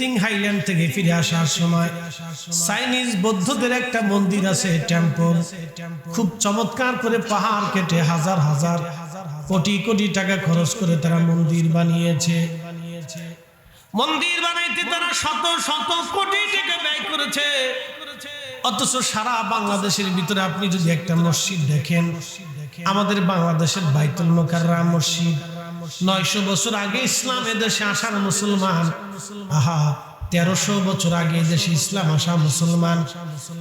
কৃত্রিম হাইল্যান্ড থেকে ফিরে আসার সময় চাইনিজ বৌদ্ধদের একটা মন্দির আছে, টেম্পল। খুব চমৎকার করে পাহাড় কেটে হাজার হাজার কোটি কোটি টাকা খরচ করে তারা মন্দির বানিয়েছে। মন্দির বানাইতে তারা শত শত কোটি টাকা ব্যয় করেছে। অথচ সারা বাংলাদেশের ভিতরে আপনি যদি একটা মসজিদ দেখেন, আমাদের বাংলাদেশের বাইতুল মোকাররাম মসজিদ নয়শো বছর আগে ইসলাম দেশে আসার মুসলমান। আহা, তেরোশো বছর আগে দেশে ইসলাম আসা মুসলমান।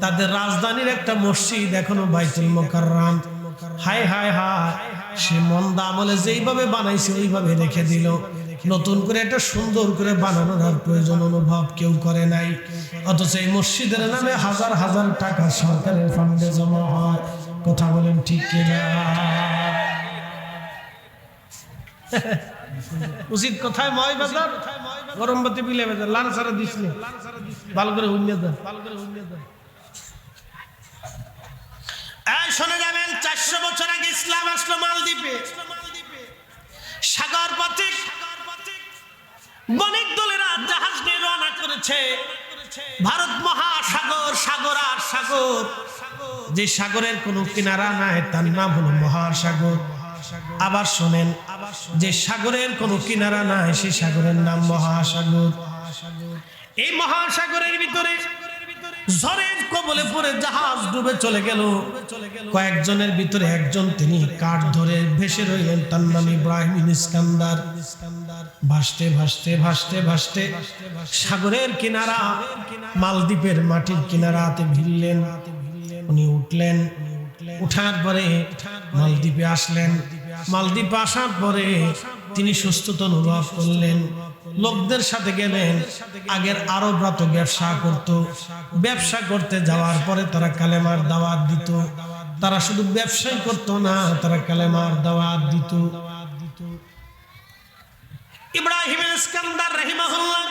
তাদের রাজধানীর একটা মসজিদ এখনও বাইতুল মোকাররাম। হায় হায় হায়, সে মন্দা আমলে যেইভাবে বানাইছে, ওইভাবে রেখে দিল। নতুন করে একটা সুন্দর করে বানানোর আর প্রয়োজন অনুভব কেউ করে নাই। অথচ এই মসজিদের নামে হাজার হাজার টাকা সরকারের ফান্ডে জমা হয়। কথা বলেন ঠিক কিনা? উচিত কথায় ময় বাজার, গরম বাতি বিলে বাজার, লাল সারা দিস ভালো করে এই, শোনা যাবেন চারশো বছর আগে ইসলাম আসলো মালদ্বীপে। সাগর পথে বণিক দলেরা জাহাজ নিয়ে রওনা করেছে। ভারত মহাসাগর, সাগর আর সাগর। যে সাগরের কোনো কিনারা নাই, তার নাম হলো মহাসাগর। আবার শোনেন, যে সাগরের কোনো কিনারা নাই, সেই সাগরের নাম মহাসাগর। এই মহাসাগরের ভিতরে ঝড়ের কবলে পড়ে জাহাজ ডুবে চলে গেল। কয়েকজনের ভিতরে একজন তিনি কাঠ ধরে ভেসে রইলেন, তার নাম ইব্রাহিম ইস্কান্দার। ভাসতে ভাসতে ভাসতে ভাসতে সাগরের কিনারা, মালদ্বীপের মাটির কিনারাতে ভিড়লেন। উনি উঠলেন, উঠার পরে মালদ্বীপে আসলেন। মালদ্বীপে আসার পরে তিনি সুস্থতা অনুভব করলেন। লোকদের সাথে গেলেন। আগের আরবরা তো ব্যবসা করত। ব্যবসা করতে যাওয়ার পরে তারা কালেমার দাওয়াত দিত। তারা শুধু ব্যবসাই করতো না, তারা কালেমার দাওয়াত দিত। ইব্রাহিম ইস্কান্দার রহিমাহুল্লাহ,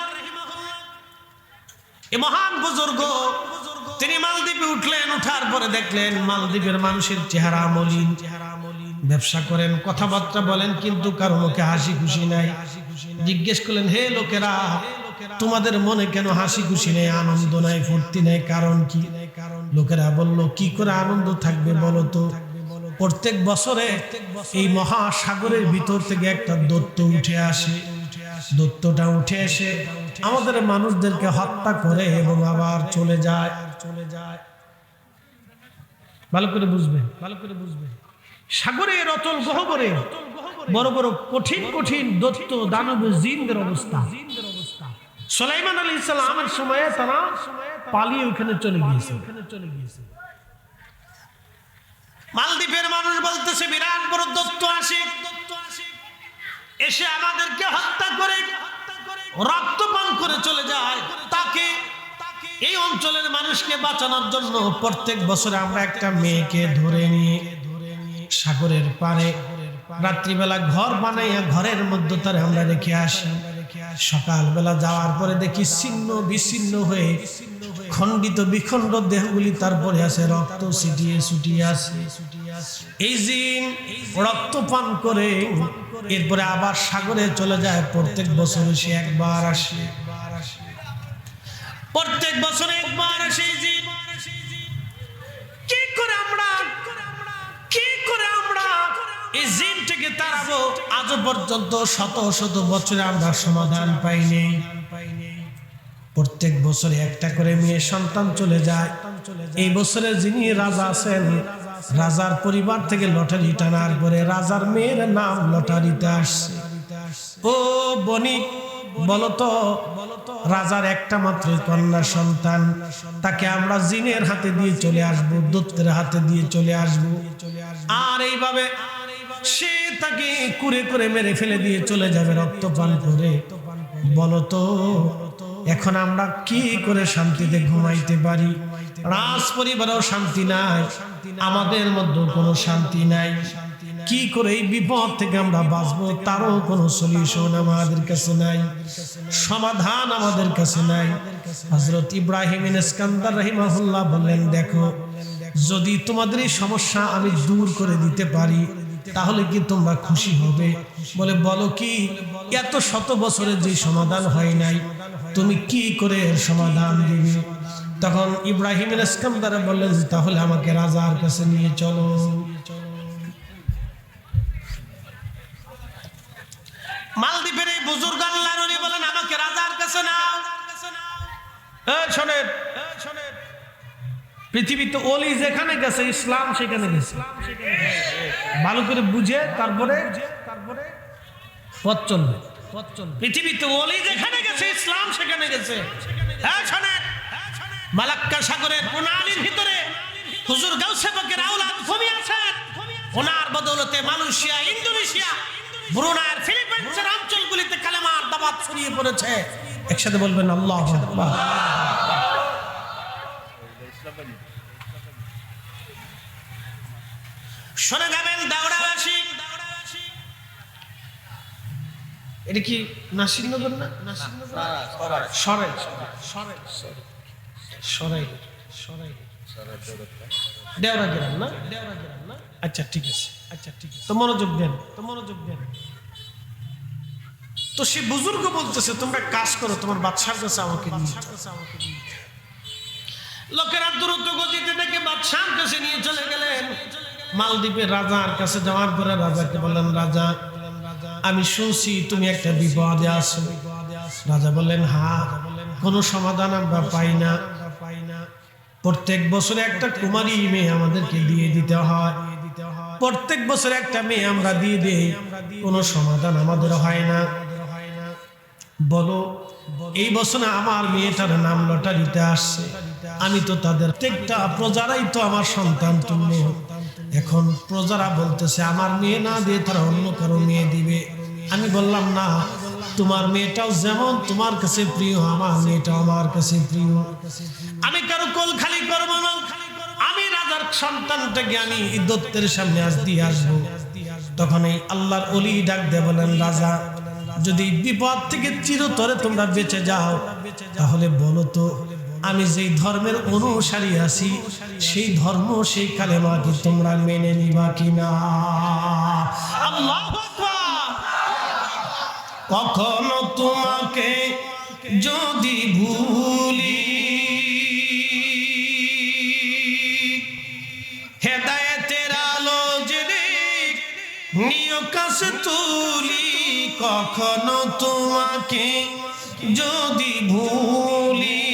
এ মহান বুজুর্গ, তিনি মালদ্বীপে উঠলেন, উঠার পরে দেখলেন মালদ্বীপের মানুষের চেহারা মলিন। চেহারা ব্যবসা করেন, কথাবার্তা বলেন, কিন্তু কারও মুখে হাসি খুশি নাই। জিজ্ঞেস করলেন, হে লোকেরা, তোমাদের মনে কেন হাসি খুশি নেই, আনন্দ নাই, ফুর্তি নেই, কারণ কি? লোকেরা বলল, কি করে আনন্দ থাকবে বলো তো? প্রত্যেক বছরে এই মহাসাগরের ভিতর থেকে একটা দত্ত উঠে আসে। দত্তটা উঠে এসে আমাদের মানুষদেরকে হত্যা করে এবং আবার চলে যায়। চলে যায় ভালো করে বুঝবেন, ভালো করে বুঝবেন। সাগরের অতল গহবরে, বড় বড় কঠিন কঠিন দত্ত দানব জিনদের অবস্থা। সোলাইমান আলী ইসলামের সময়ে তারা পালিয়ে ওখানে চলে গিয়েছে। মালদ্বীপের মানুষ বলতেছে, বিরাট বড় দত্ত আসে। এসে আমাদেরকে হত্যা করে, রক্তপান করে চলে যায়। তাকে এই অঞ্চলের মানুষকে বাঁচানোর জন্য প্রত্যেক বছরে আমরা একটা মেয়েকে ধরে নিয়ে সাগরের পারে। রাত্রিবেলা ঘর বানাইয়া ঘরের মধ্যে তারে আমরা রেখে আসি। সকালবেলা যাওয়ার পরে দেখি ছিন্ন বিচ্ছিন্ন হয়ে খণ্ডিত বিখণ্ড দেহগুলি তারপরে আছে, রক্ত ছিটিয়ে ছুটিয়ে আছে। এই জিন রক্ত পান করে এরপরে আবার সাগরে চলে যায়। প্রত্যেক বছর সে একবার আসে। প্রত্যেক বছর একবার আসে কি করে আমরা কি করে আমরা এই আজও পর্যন্ত শত শত বছরে আমরা সমাধান পাইনি। প্রত্যেক বছরে একটা করে মেয়ে সন্তান চলে যায়। এই বছরে যিনি রাজা আছেন, রাজার পরিবার থেকে লটারি টানার পরে রাজার মেয়ের নাম লটারিতে আসছে। ও বণিক বলতো, রাজার একটা মাত্র কন্যা সন্তান, তাকে আমরা জিনের হাতে দিয়ে চলে আসব দত্তের হাতে দিয়ে চলে আসব। আর এইভাবে সে তাকে কুরে করে মেরে ফেলে দিয়ে চলে যাবে রক্তপান করে। বলতো, এখন আমরা কি করে শান্তিতে ঘুমাইতে পারি? রাজ পরিবারেও শান্তি নাই, আমাদের মধ্যে কোনো শান্তি নাই। কি করে এই বিপদ থেকে আমরা বাঁচবো, তারও কোনো সলিউশন আমাদের কাছে নাই, সমাধান আমাদের কাছে নাই। হজরত ইব্রাহিম ইস্কান্দার রহিমাহুল্লাহ বললেন, দেখো, যদি তোমাদের এই সমস্যা আমি দূর করে দিতে পারি, তাহলে কি তোমরা খুশি হবে? বলে, বলো কি, এত শত বছরের যে সমাধান হয় নাই, তুমি কি করে এর সমাধান দিবে? তখন ইব্রাহিম ইসকামদারা বললেন, তাহলে আমাকে রাজার কাছে নিয়ে চলো। মালদ্বীপের এই বুজুর্গ বলেন, আমাকে রাজার কাছে নাও। পৃথিবীতে অলি যেখানে গেছে, ইসলাম সেখানে গেছে। ভালো করে বুঝে তারপরে তারপরে পৃথিবীতে অলি যেখানে গেছে, ইসলাম সেখানে গেছে। হ্যাঁ শোনেন, মালাক্কা সাগরের প্রণালীর ভিতরে হুজুর গাউসে পাকের আওলাদ ঘুমিয়ে আছেন। ওনার বদৌলতে মালয়েশিয়া, ইন্দোনেশিয়া ব্রুনাইয়ের ফিলিপাইন্সের অঞ্চলগুলিতে কালেমার দাবাত ছড়িয়ে পড়েছে। একসাথে বলবেন আল্লাহ শোনা যাবেন দাওড়াবাসী এটা কি নাসিরনগর না? সরাই সরাই সরাই সরাই দেওরা গেলাম না দেওরা গেলাম না? আচ্ছা ঠিক আছে। আচ্ছা ঠিক তো মনোযোগ দেন, তো মনোযোগ দেন। তো সে বুজুর্গ বলতেছে, তোমরা কাজ করো, তোমার কাছে আমাকে। লোকেরা দ্রুত গতিতে বাদশার কাছে নিয়ে চলে গেলেন। মালদ্বীপের রাজার কাছে যাওয়ার পরে রাজাকে বললেন, রাজা, আমি শুনছি তুমি একটা বিপদে আছো। রাজা বললেন, হা, কোনো সমাধান আমরা পাই না। প্রত্যেক বছরে একটা কুমারী মেয়ে আমাদেরকে দিয়ে দিতে হয়। প্রত্যেক বছর একটা মেয়ে আমরা দিয়ে দেই, কোনো সমাধান আমাদের হয় না। বলো, এই বছরে আমার মেয়েটার নাম লটারিতে আসছে। আমি তো তাদের প্রত্যেকটা প্রজারাই তো আমার সন্তান তুল্য। এখন প্রজারা বলতেছে, আমার মেয়ে না দিয়ে তারা অন্য কারও মেয়ে দিবে। আমি বললাম, না, তোমার মেয়েটাও যেমন তোমার কাছে প্রিয়, আমার মেয়েটাও আমার কাছে প্রিয়। আমি কারও কোল খালি করব না। রাজার সন্তানটাকে আমি দত্তের সামনে আজ দিয়ে আসব? তখন এই আল্লাহর অলি ডাক দে বলেন রাজা, যদি বিপদ থেকে চিরতরে তোমরা বেঁচে যাও, তাহলে বলো তো, আমি যেই ধর্মের অনুসারী আছি, সেই ধর্ম, সেই কালেমা কি তোমরা মেনে নিবা কিনা? আল্লাহ কখনো তোমাকে যদি ভুলি কাছে তুলি কখনো তোমাকে যদি ভুলি।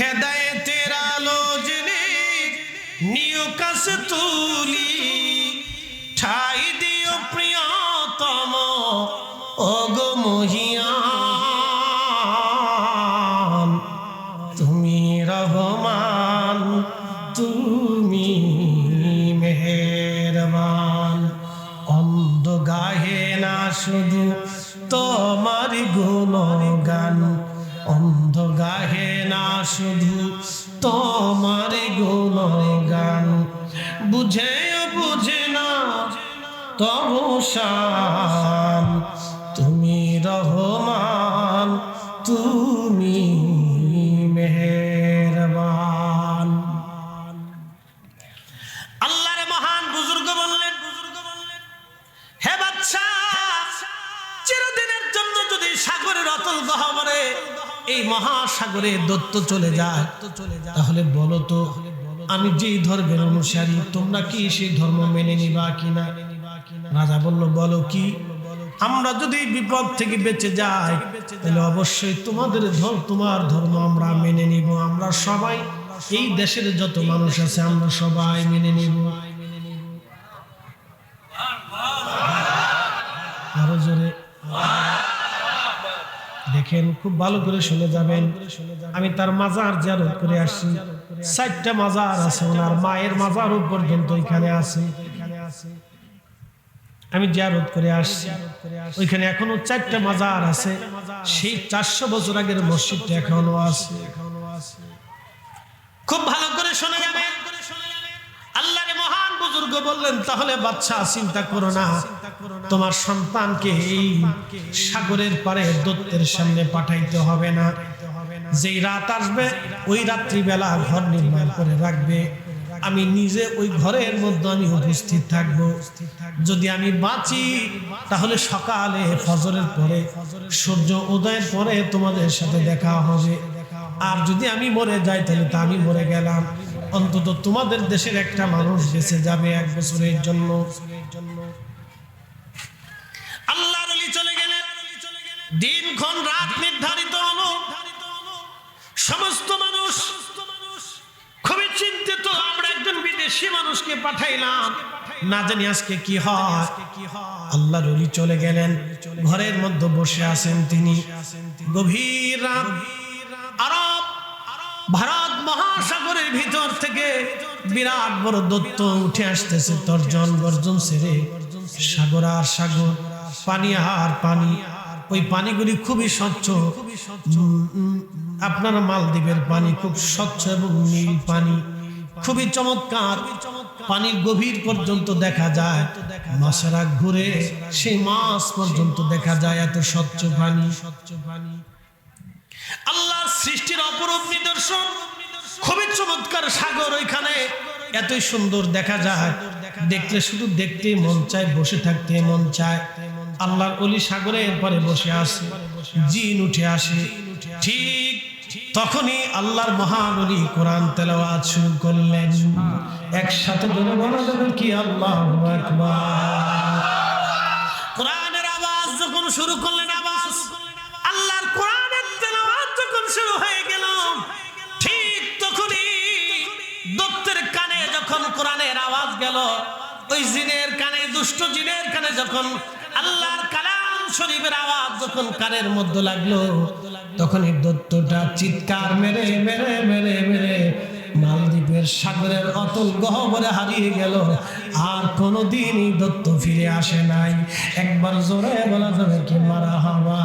হেদায়েতের আলো জেনে নিয় কাছে তুলি শান। তুমি রহমান, তুমি মেহেরবান। আল্লাহর মহান বুজুর্গ বললেন বুজুর্গ বললেন হে বাচ্চা, চিরদিনের জন্য যদি সাগরের অতল গহবরে এই মহাসাগরে দত্ত চলে যায়, তাহলে বলো তো, আমি যেই ধর্মের অনুসারী, তোমরা কি সেই ধর্ম মেনে নিবা কিনা? রাজা বলল, বলো কি? আমরা যদি বিপদ থেকে বেঁচে যাই, তাহলে অবশ্যই তোমাদের ধর্ম তোমার ধর্ম আমরা মেনে নিব। আমরা সবাই, এই দেশের যত মানুষ আছে, আমরা সবাই মেনে নিব। আরও জোরে। দেখেন, খুব ভালো করে শুনে যাবেন। আমি তার মাজার জিয়ারত করে আসছি। চারটা মাজার আছে, ওনার মায়ের মাজারও পর্যন্ত এখানে আছে। আমি জিয়ারত করে আসছি। ওইখানে এখনও চারটা মাজার আছে। সেই চারশো বছর আগের মসজিদটা এখনও আছে। খুব ভালো করে শোনা যাবে আল্লাহরে মহান বুজুর্গ বললেন, তাহলে বাচ্চা চিন্তা করো না। তোমার সন্তানকে এই সাগরের পারে দত্তের সামনে পাঠাইতে হবে না। যেই রাত আসবে, ওই রাত্রিবেলা ঘর নির্মাণ করে রাখবে। আমি নিজে ওই ঘরের মধ্যে আমি উপস্থিত থাকব। যদি আমি বাঁচি, তাহলে সকালে ফজরের পরে, সূর্য উদয়ের পরে তোমাদের সাথে দেখা হবে। আর যদি আমি মরে যাই, তাহলে তা আমি মরে গেলাম। অন্তত তোমাদের দেশের একটা মানুষ বেঁচে যাবে এক বছরের জন্য। আল্লাহর চলে গেলেন। দিনক্ষণ রাত নির্ধারিত না জানি আজকে কি হয়। আল্লাহ অলি চলে গেলেন। ঘরের মধ্যে বসে আছেন তিনি। গভীর আরব, ভারত মহাসাগরের ভিতর থেকে বিরাট বড় দত্ত উঠে আসতেছে তর্জন গর্জন সেরে। সাগর আর সাগর, পানি আর পানি। ওই পানিগুলি খুবই স্বচ্ছ। আপনার মালদ্বীপের পানি খুব স্বচ্ছ এবং নীল পানি। খুবই চমৎকার। পানির গভীর পর্যন্ত দেখা যায়। মাছেরা ঘুরে সেই মাছ পর্যন্ত দেখা যায় এত স্বচ্ছ পানি। স্বচ্ছ পানি আল্লাহ সৃষ্টির অপরূপ নিদর্শন। খুবই চমৎকার সাগর ওইখানে। এতই সুন্দর দেখা যায়। দেখলে শুধু দেখতে মন চায়, বসে থাকতে মন চায়। আল্লাহর অলি সাগরের পরে বসে আসে, জিন উঠে আসে। ঠিক তখনই আল্লাহর মহানলী কোরআন তেলাওয়াত শুরু করলেন। একসাথে জোরে বলা যাবে কি আল্লাহ কোরআনের আওয়াজ যখন শুরু করলেন, আওয়াজ আল্লাহর কোরআনের তেলাওয়াত যখন শুরু হয়ে গেল, ঠিক তখনই দত্তের কানে যখন কোরআনের আওয়াজ গেল, ওই জিনের কানে, দুষ্ট জিনের কানে যখন আল্লাহর কালাম শরীফের আওয়াজ যখন কানের মধ্যে লাগল, তখন এই দত্তটা চিৎকার মেরে মেরে মেরে মেরে মালদ্বীপের সাগরের অতল গহবরে হারিয়ে গেল। আর কোনোদিনই দত্ত ফিরে আসে নাই। একবার জোরে বলা যাবে কি মারা হবা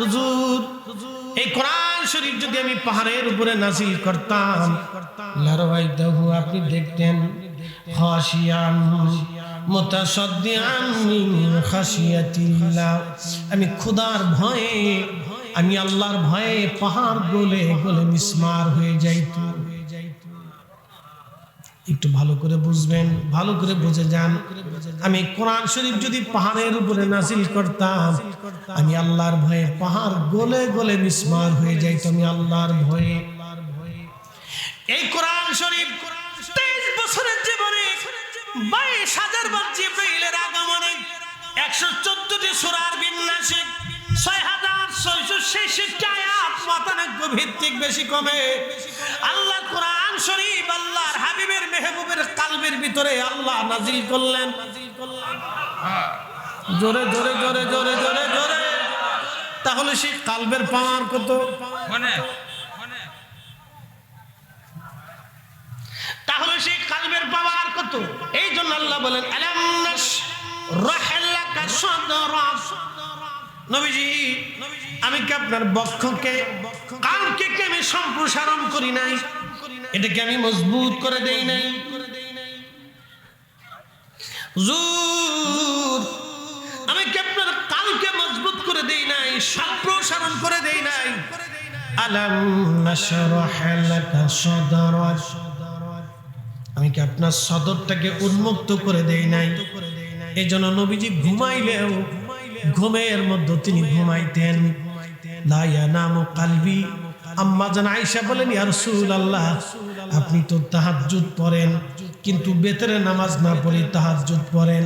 হুজুর, এই কোরআন শরীফ যদি আমি পাহাড়ের উপরে নাজিল করতাম লারওয়াইতাহু আপনি দেখতেন, খাশিয়ান মুতাসাদ্দিআন মিন খাশিয়াতিল্লাহ। আমি খোদার ভয়ে, আমি আল্লাহর ভয়ে পাহাড় গলে গলে মিসমার হয়ে যাইতো একটু ভালো করে বুঝবেন, ভালো করে বুঝে যান। আমি কোরআন শরীফ যদি পাহাড়ের উপরে নাসিল করতাম, আমি আল্লাহর ভয়ে পাহাড় গলে গলে মিসমার হয়ে যাইতো আমি আল্লাহর ভয়ে। এই কোরআন শরীফ তেইশ বছরের জীবনে বাইশ হাজার বার জিব্রাইলের আগমনে একশো চোদ্দটি সুরার বিন্যাসে ছয় হাজার ছয়শো ছেষট্টি আয়াত ভিত্তিক বেশি কমে। আল্লাহ কোরআন শরীফ আল্লাহর হাবিবের মেহবুবের কালবের ভিতরে আল্লাহ নাজিল করলেন। জোরে জোরে জোরে জোরে জোরে জোরে। তাহলে সেই কালবের পাওয়ার কত? মানে। তাহলে সেই কালবের পাওয়ার কত? এই জন্য আল্লাহ বলেন নবীজি আমি কি আপনার বক্ষকে কালকে আমি সম্প্রসারণ করি নাই? এটাকে আমি মজবুত করে দেই নাই। আমি কি আপনার কালকে মজবুত করে দেই নাই সম্প্রসারণ করে দেই নাই? আলাম আমি কি আপনার সদরটাকে উন্মুক্ত করে দেই নাই? এই জন্য নবীজি ঘুমাইলেও ঘুমের মধ্যে তিনি ঘুমাইতেন। লাইয়া নাম কালবি আম্মা জান আয়েশা বলেন, ইয়া রাসূলুল্লাহ, আপনি তো তাহাজ্জুদ পড়েন, কিন্তু বেতরে নামাজ না পড়ে তাহাজ্জুদ পড়েন।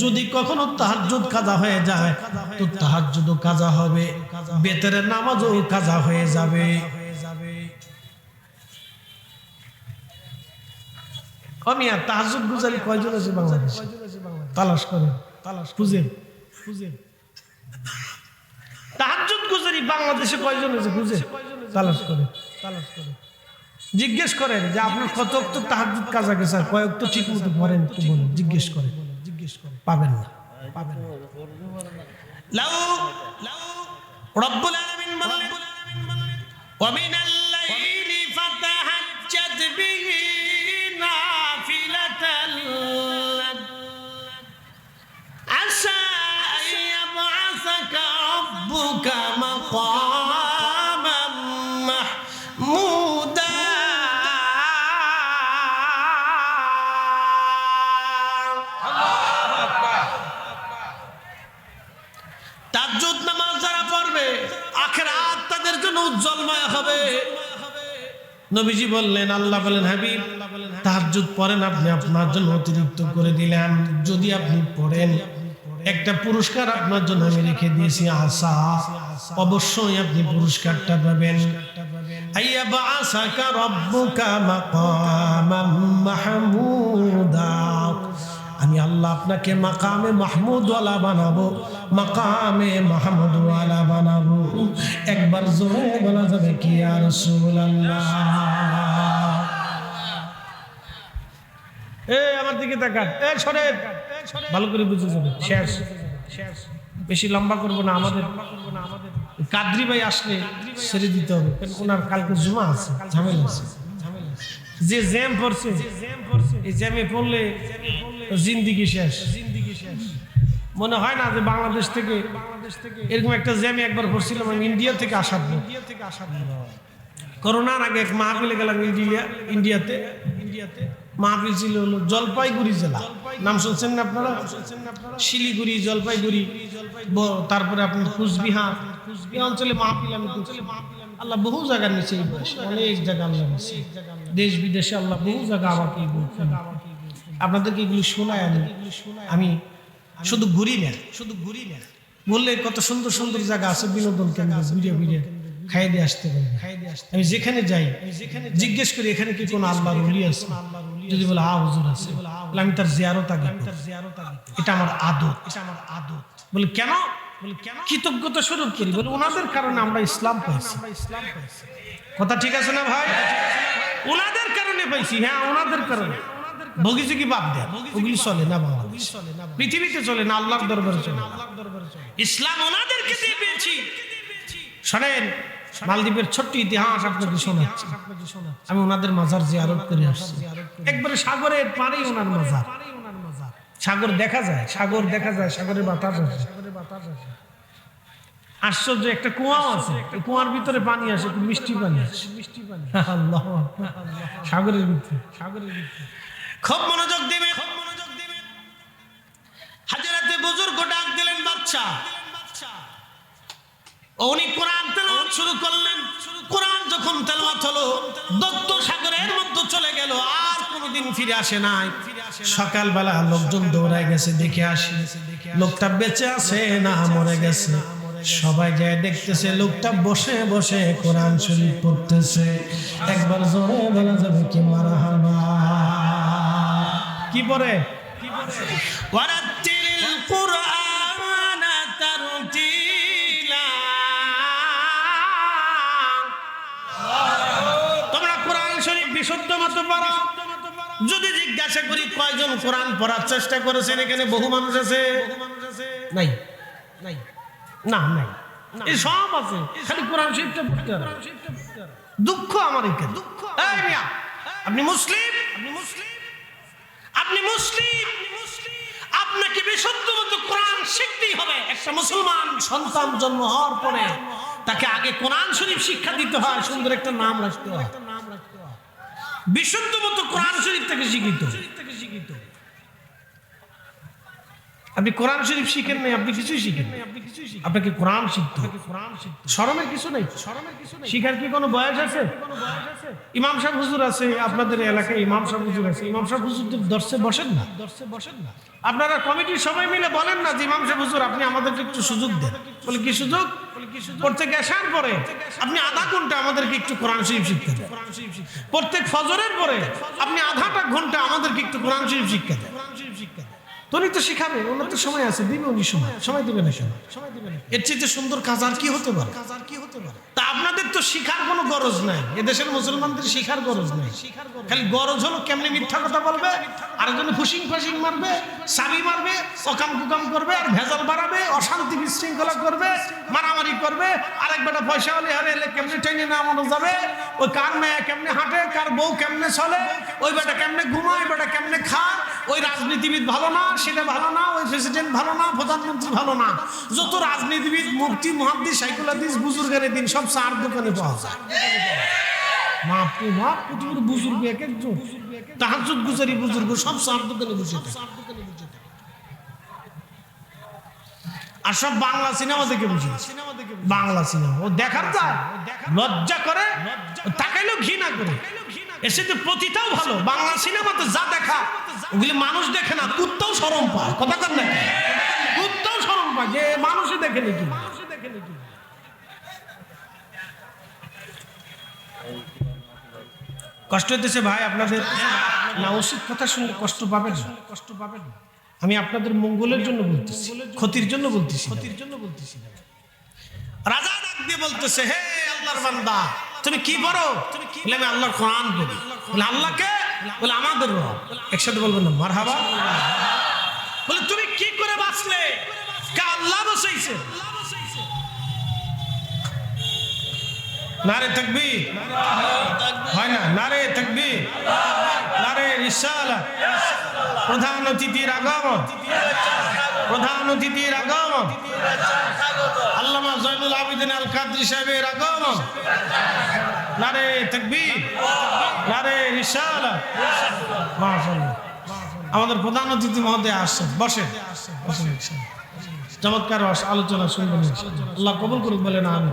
যদি কখনো তাহাজ্জুদ কাজা হয়ে যায়, তো তাহাজ্জুদও কাজা হবে বেতরের নামাজও কাজা হয়ে যাবে। আর তাহাজুদ গুজারি কয়জন আছে বাংলাদেশ? তালাশ করেন তালাশ খুঁজেন। খুঁজেন তাহাজ্জুদ গুজারি বাংলাদেশে কয়জন আছে বুঝে তালাশ করে। তালাশ করে জিজ্ঞেস করেন যে আপনার কত তো তাহাজুদ কাজা গেছে কয়েক তো ঠিক মতো পড়েন একটু বলুন। জিজ্ঞেস করেন জিজ্ঞেস করেন। পাবেন না পাবেন না। লাউ লাউ, রব্বুল আলামিন বলেন ওয়া মিনাল লাইল নবীজি বললেন, আল্লাহ বলেন, হাবিব যুদ্ধ পড়েন আপনি, আপনার জন্য অতিরিক্ত করে দিলেন যদি আপনি পড়েন, একটা পুরস্কার আপনার জন্য আমি রেখে দিয়েছি, আশা। অবশ্যই আপনি পুরস্কারটা পাবেন। আইয়া বা বাসাকা রব্বুকা মাকামাম মাহমুদা। আল্লাহ আপনাকে মাকামে মাহমুদওয়ালা বানাবো, মাকামে মাহমুদওয়ালা বানাবো। একবার জোরে বলা যাবে কি আর আল্লাহ এ, আমার দিকে তাকান। এ সরে ভালো করে বুঝে যাবে। শেষ। বেশি লম্বা করব না, আমাদের। কাদ্রি ভাই আসলে ছেড়ে দিতে হবে ওনার কালকে জুমা আছে, ঝামেলা আছে। যে জ্যাম পড়ছে, এই জ্যামে পড়লে জিন্দিগি শেষ। জিন্দিগি শেষ মনে হয় না যে বাংলাদেশ থেকে বাংলাদেশ থেকে এরকম একটা জ্যামে একবার পড়ছিলাম, আমি ইন্ডিয়া থেকে আসার ইন্ডিয়া থেকে আসার করোনার আগে এক মাহফিলে গেলাম ইন্ডিয়া ইন্ডিয়াতে। ইন্ডিয়াতে মাহফিল ছিল হলো জলপাইগুড়ি জেলা। নাম শুনছেন না আপনারা? শিলিগুড়ি, জলপাইগুড়ি তারপরে আপনার কুচবিহার। এই অঞ্চলে মাহফিল আমি। আল্লাহ বহু জায়গা নিচে অনেক জায়গা আল্লাহ দেশ বিদেশে আল্লাহ বহু জায়গা আমাকে। আপনাদেরকে এগুলি শোনায় আমি আমি শুধু ঘুরি না। শুধু ঘুরি না বললে কত সুন্দর সুন্দর জায়গা আছে, বিনোদন কেন্দ্র ঘুরে ঘুরে খাই দিয়ে আসতে পারি আমি যেখানে যাই যেখানে জিজ্ঞেস করি, এখানে কি কোনো আল্লাহর উলি আছে? যদি বলে হা হুজুর আছে। বলে, আমি তার জিয়ারত আগে এটা আমার আদত এটা আমার আদত। বলে, কেন? বলে, কেন? কৃতজ্ঞতা স্বরূপ করি। বলে, ওনাদের কারণে আমরা ইসলাম পাইছি আমরা ইসলাম পাইছি। কথা ঠিক আছে না ভাই? ওনাদের কারণে পাইছি। হ্যাঁ ওনাদের কারণে। ভগিছে কি বাদ দেয় ওগুলি চলে না বাবা পৃথিবীতে চলে না, আল্লাহর দরবারে চলে ইসলাম ওনাদেরকে দিয়ে পেয়েছি। শোনেন, মালদ্বীপের ছোট্ট ইতিহাস আপনাকে শোনাচ্ছি। আমি ওনাদের মাজার জিয়ারত করে আসছি। একবারে সাগরের পাড়েই ওনার মাজার। সাগর দেখা যায়, সাগর দেখা যায় সাগরের বাতাস আছে আশ্চর্য, একটা কুয়াও আছে। কুয়ার ভিতরে পানি আসে মিষ্টি পানি আসে। মিষ্টি পানি আল্লাহ সাগরের ভিতরে সাগরের ভিতরে। খুব মনোযোগ দিবে হাজারাতে বুজুর্গ ডাক দিলেন, বাচ্চা। উনি কোরআন শুরু করলেন। কোরআন যখন হলো, দত্ত সাগরের মধ্যে চলে গেল, আর কোনোদিন ফিরে আসে নাই। সকালবেলা লোকজন দৌড়ায় গেছে, দেখে আসি, লোকটা বেঁচে আছে না মরে গেছে। সবাই যায় দেখতেছে, লোকটা বসে বসে কোরআন শরীফ পড়তেছে। একবার জোরে বলা যাবে কি মারা হাবা কি পড়ে তারতিলা। তোমরা কোরআন শরীফ বিশুদ্ধ মতো পড়ো। যদি জিজ্ঞাসা করি কয়জন কোরআন পড়ার চেষ্টা করেছেন এখানে বহু মানুষ আছে? নাই নাই না নাই সব আছে খালি কোরআন শরীফটা পড়তে দুঃখ আমার দুঃখ। আপনি মুসলিম? মুসলিম। আপনাকে বিশুদ্ধ মতো কোরআন শিখতেই হবে। একটা মুসলমান সন্তান জন্ম হওয়ার পরে তাকে আগে কোরআন শরীফ শিক্ষা দিতে হয়, সুন্দর একটা নাম রাখতে হয়। বিশুদ্ধ মতো কোরআন শরীফ থেকে শিখিত আপনি কোরআন শরীফ শিখেন নাই, আপনি কিছুই শিখেন নাই। আপনি কিছুই শিখেন আপনাকে কোরআন শিখতে হবে। কোরআন শিখতে শরমের কিছু নাই। শরমের কিছু নাই শিখার কি কোনো বয়স আছে? ইমাম সাহেব হুজুর আছে, আপনাদের এলাকায় ইমাম সাহেব হুজুর আছে। ইমাম সাহেব হুজুর তো দর্শে বসেন না। দর্শে বসেন না আপনারা কমিটির সবাই মিলে বলেন না যে ইমাম সাহেব হুজুর, আপনি আমাদেরকে একটু সুযোগ দেন। বলে, কি সুযোগ? প্রত্যেক আসার পরে আপনি আধা ঘণ্টা আমাদেরকে একটু কোরআন শরীফ শিখতে দেন। প্রত্যেক ফজরের পরে আপনি আধাটা ঘণ্টা আমাদেরকে একটু কোরআন শরীফ শিক্ষা দেন। উনি তো শিখাবে ওনার তো সময় আছে দিবে উনি সময় সময় দিবে না সময় সময় দিবে না এর চেয়ে সুন্দর কাজ আর কি হতে পারে? কাজ আর কি আপনাদের তো শিখার কোনো গরজ নাই। এদেশের মুসলমানদের শিখার গরজ নাই। খালি গরজ হলো কেমনি মিথ্যা কথা বলবে, আরেকজনে ফুসিং ফাসিং মারবে সাবি মারবে, অকাম কুকাম করবে, আর ভেজাল বাড়াবে, অশান্তি বিশৃঙ্খলা করবে, মারামারি করবে, আরেক বেটা পয়সা হলে হারে এলে কেমনে টেনে নামানো যাবে? ওই কার মেয়ে কেমনে হাঁটে, কার বউ কেমনে চলে, ওই বেটা কেমনে ঘুমায় বেটা কেমনে খায়, ওই রাজনীতিবিদ ভালো না, সেটা ভালো না, ওই প্রেসিডেন্ট ভালো না, প্রধানমন্ত্রী ভালো না। যত রাজনীতিবিদ মুক্তি মহাদ্দিস সাইকুলাদিস বুজুর্গের দিন সব চার দোকানে পাওয়া যায়। বাংলা সিনেমা করে এসে তো প্রতিটাও ভালো। বাংলা সিনেমাতে যা দেখা, ওগুলি মানুষ দেখে না, কুত্তাও সরম পায়। কথা না কুত্তাও সরম পায় যে মানুষই দেখে নাকি? কষ্ট হইতেছে ভাই, আপনাদের না ওষুধ কথা শুনলে কষ্ট পাবেন কষ্ট পাবেন আমি আপনাদের মঙ্গলের জন্য বলতেছি, ক্ষতির জন্য বলতেছি ক্ষতির জন্য বলতেছি রাজা ডাক দিয়ে বলতেছে, হে আল্লাহর বান্দা, তুমি কি বলে, আমি আল্লাহর কোরআন পড়ি। বলে, আল্লাহকে? বলে, আমাদের রব। একসাথে বলবেন না, মারহাবা। বলে, তুমি কি করে বাঁচলে? কে আল্লাহ বসাইছে। নারে তকবি হয় না, নারে তকবি নারে রিসালা প্রধান অতিথির আগমন। প্রধান অতিথির আগমন। আল্লামা জয়নুল আবিদিন আল কাদরি সাহেবের আগমন। নারে তকবীর। নারে রিসালা আমাদের প্রধান অতিথি মহোদয় আসছেন। বসে চমৎকার আলোচনা শুনবেন আল্লাহ কবুল করুক, বলেন আমি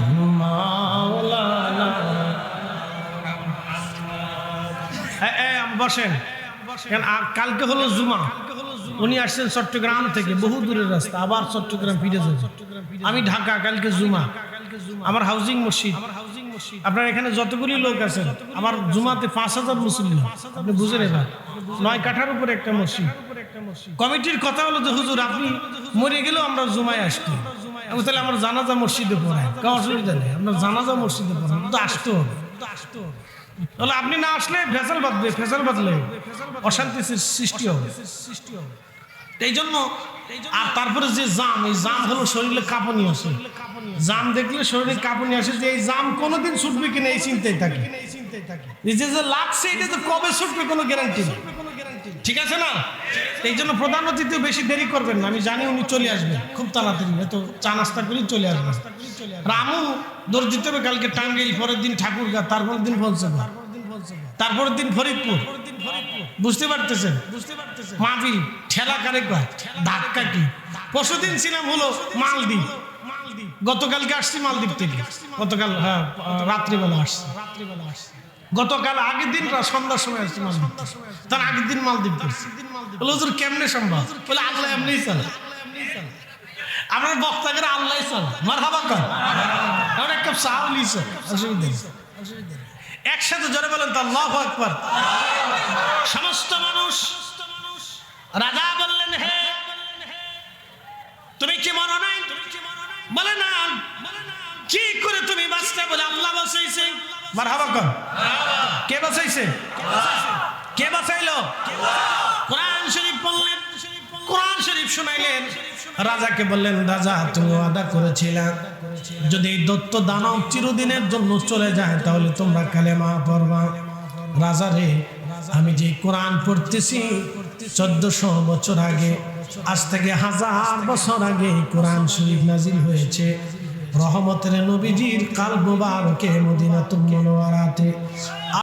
মাওলানা। এ- এ, বসেন। কেন আ- কালকে হলো জুমা। উনি আসছেন চট্টগ্রাম থেকে বহু দূরের রাস্তা আবার চট্টগ্রাম ফিরে আমি ঢাকা কালকে জুমা। আমার হাউজিং মসজিদ। আপনার এখানে যতগুলি লোক আছেন আমার জুমাতে পাঁচ হাজার মুসলিম আপনি বুঝে নেবেন নয় কাঠার উপরে একটা মসজিদ। কমিটির কথা হলো যে হুজুর আপনি মরে গেলেও আমরা জুমায় আসতো আমি তাহলে আমার জানাজা মসজিদে পড়াই। কোনো অসুবিধা নেই। আপনার জানাজা মসজিদে পড়ান। তো আসতে হবে। তাহলে আপনি না আসলে ফেসাল বাঁধবে ফেসাল বাঁধলে অশান্তি সৃষ্টি হবে সৃষ্টি হবে। এই জন্য আর তারপরে যে জাম, এই জাম হলো শরীরে কাঁপুনি আসে। জাম দেখলে শরীরে কাঁপুনি আসে যে এই জাম কোনোদিন ছুটবে কিনা এই চিন্তায় থাকে। এই যে লাগছে এটা তো কবে ছুটবে কোনো গ্যারান্টি নেই। ঠিক আছে না? এই জন্য প্রধান অতিথি বেশি দেরি করবেন না, আমি জানি উনি চলে আসবেন। খুব তাড়াতাড়ি, এত চা নাস্তা করে চলে আসবেন। রামু, দৌড় দিতে হবে, কালকে টাঙ্গাইল, পরের দিন ঠাকুরগা, তারপরের দিন ফলসেবা তারপরের দিন ফরিদপুর। বুঝতে পারতেছেন? বুঝতে ঠেলা কারে ধাক্কা কি? পরশুদিন ছিলাম হলো মালদ্বীপ। গতকালকে আসছি মালদ্বীপ থেকে। গতকাল হ্যাঁ রাত্রিবেলা আসছি রাত্রিবেলা আসছি। গতকাল আগের দিন সন্ধ্যার সময় আসছি। তার আগের দিন মালদ্বীপ করছি হুজুর, কেমনে সম্ভব? বলে, আল্লাহ এমনিই চালা। আপনার বক্তাকে আল্লাহ চালা। মার হাবা কর। এমন একটা চাও নেই। একসাথে জোরে বলেন তো, আল্লাহ একবার সমস্ত মানুষ রাজা বললেন, হে, তুমি কি মরো নাই? বলে, না। কি করে তুমি বাঁচতে? বলে, আল্লাহ বসাইছে মার হাবা কন। কে বাঁচাইছে? কে বাঁচাইলো? কোরআন শরীফ কোরআন শরীফ শুনাইলেন। রাজাকে বললেন রাজা তুমি আদা করেছিলা। যদি এই দত্ত দানব চিরদিনের জন্য চলে যায় তাহলে তোমরা কালেমা পড়বা। রাজা রে আমি যে কোরআন পড়তেছি চোদ্দশো বছর আগে আজ থেকে হাজার বছর আগে কোরআন শরীফ নাজিল হয়েছে। রহমতের নবীজির কাল মুবারকে মদিনাতুল মুনওয়ারাতে